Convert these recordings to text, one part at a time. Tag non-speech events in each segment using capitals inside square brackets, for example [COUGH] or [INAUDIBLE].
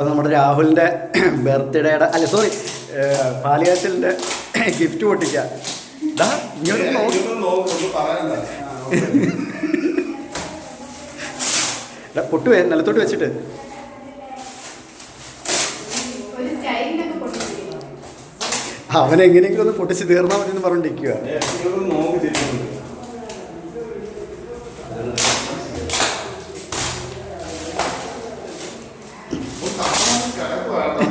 അത് നമ്മുടെ രാഹുലിന്റെ ബർത്ത്ഡേയുടെ അല്ല സോറി പാലിയാച്ചലിന്റെ ഗിഫ്റ്റ് പൊട്ടിക്കുക പൊട്ടുവേ നിലത്തോട്ട് വെച്ചിട്ട്. അവനെങ്ങനെയെങ്കിലും സ്റ്റൈലിനൊക്കെ പൊട്ടിച്ചിരിക്കുന്നു. അവൻ എങ്ങനെയെങ്കിലും ഒന്ന് പൊട്ടിച്ച് തീർന്നാൽ മതി എന്ന് പറഞ്ഞിരിക്കുക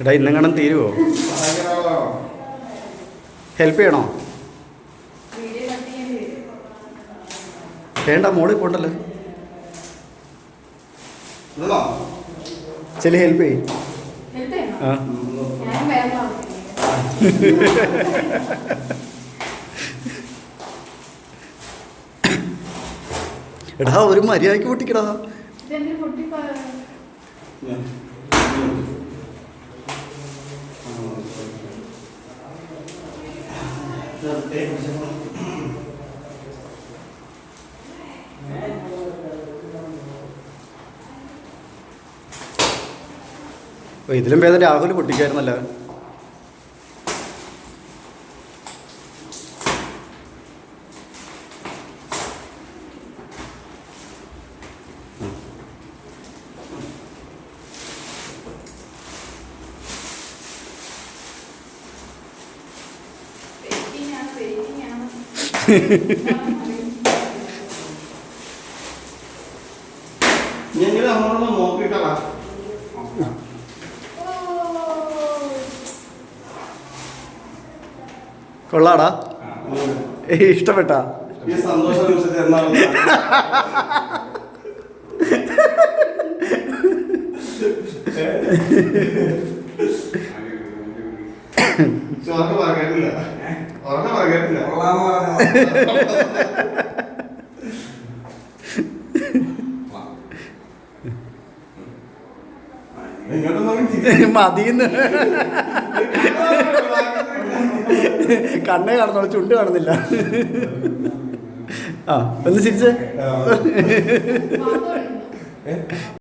എടാ ഇന്നെങ്ങണം തീരുവോ? ഹെൽപ്പ് ചെയ്യണോ? വേണ്ട മോളിൽ പോണ്ടല്ലോ. ചെല്ലി ഹെൽപ്പ് ചെയ്യും. ആ. എടാ ഒരു മര്യാദയ്ക്ക് പൊട്ടിക്കടാ. ഇതിലും ഭേദം രാഹുൽ പൊട്ടിക്കായിരുന്നല്ലോ. [LAUGHS] ഞങ്ങൾ നമ്മളൊന്ന് നോക്കിയിട്ടല്ല കൊള്ളാടാ. ഇഷ്ടപ്പെട്ടാ. ഈ സന്തോഷ [LAUGHS] മതിന്ന്. കണ്ണേ കാണുന്ന ചുണ്ട് കാണുന്നില്ല. ആ ഒന്ന് ചിരിച്ചേ?